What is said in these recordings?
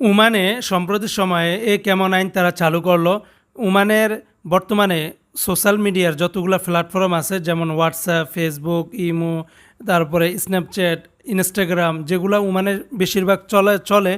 ওমানে সম্প্রতি সময়ে এ কেমন আইন তারা চালু করল? ওমানের বর্তমানে সোশ্যাল মিডিয়ার যতগুলো প্ল্যাটফর্ম আছে, যেমন হোয়াটসঅ্যাপ, ফেসবুক, ইমো, তারপরে স্ন্যাপচ্যাট, ইনস্টাগ্রাম, যেগুলো উমানের বেশিরভাগ চলে চলে,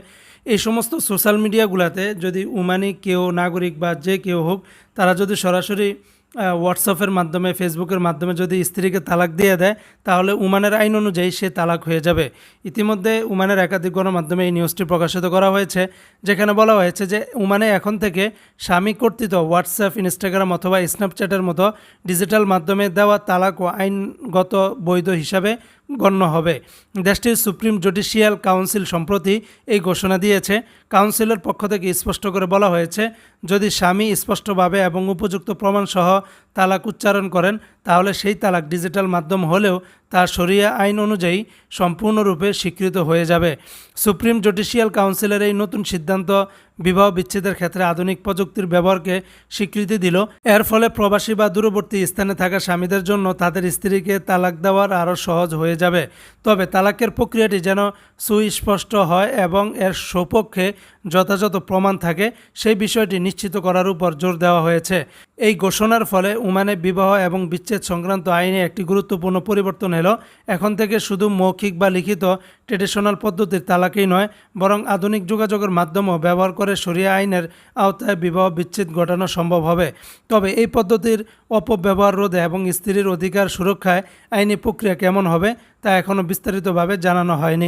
এই সমস্ত সোশ্যাল মিডিয়াগুলোতে যদি ওমানি কেউ নাগরিক বা যে কেউ হোক, তারা যদি সরাসরি হোয়াটসঅ্যাপের মাধ্যমে ফেসবুকের মাধ্যমে যদি স্ত্রীকে তালাক দিয়ে দেয়, তাহলে উমানের আইন অনুযায়ী সে তালাক হয়ে যাবে। ইতিমধ্যে উমানের একাধিক গণমাধ্যমে এই নিউজটি প্রকাশিত করা হয়েছে, যেখানে বলা হয়েছে যে উমানে এখন থেকে স্বামী কর্তৃত হোয়াটসঅ্যাপ ইনস্টাগ্রাম অথবা স্ন্যাপচ্যাটের মতো ডিজিটাল মাধ্যমে দেওয়া তালাক ও আইনগত বৈধ হিসাবে গণ্য হবে। দেশটির সুপ্রিম জুডিশিয়াল কাউন্সিল সম্প্রতি এই ঘোষণা দিয়েছে। কাউন্সিলের পক্ষ থেকে স্পষ্ট করে বলা হয়েছে, যদি স্বামী স্পষ্টভাবে এবং উপযুক্ত প্রমাণসহ তালাক উচ্চারণ করেন, তাহলে সেই তালাক ডিজিটাল মাধ্যম হলেও তা শরিয়া আইন অনুযায়ী সম্পূর্ণরূপে স্বীকৃত হয়ে যাবে। সুপ্রিম জুডিশিয়াল কাউন্সিলের এই নতুন সিদ্ধান্ত বিবাহ বিচ্ছেদের ক্ষেত্রে আধুনিক প্রযুক্তির ব্যবহারকে স্বীকৃতি দিল। এর ফলে প্রবাসী বা দূরবর্তী স্থানে থাকা স্বামীদের জন্য তাদের স্ত্রীকে তালাক দেওয়ার আরও সহজ হয়ে যাবে। তবে তালাকের প্রক্রিয়াটি যেন সুস্পষ্ট হয় এবং এর সপক্ষে যথাযথ প্রমাণ থাকে, সেই বিষয়টি নিশ্চিত করার উপর জোর দেওয়া হয়েছে। এই ঘোষণার ফলে উমানে বিবাহ এবং বিচ্ছেদ সংক্রান্ত আইনে একটি গুরুত্বপূর্ণ পরিবর্তন এলো। এখন থেকে শুধু মৌখিক বা লিখিত ট্রেডিশনাল পদ্ধতির তালাকই নয়, বরং আধুনিক যোগাযোগের মাধ্যমও ব্যবহার করে সরিয়া আইনের আওতায় বিবাহ বিচ্ছেদ ঘটানো সম্ভব হবে। তবে এই পদ্ধতির অপব্যবহার রোধে এবং স্ত্রীর অধিকার সুরক্ষায় আইনি প্রক্রিয়া কেমন হবে, তা এখনও বিস্তারিতভাবে জানানো হয়নি।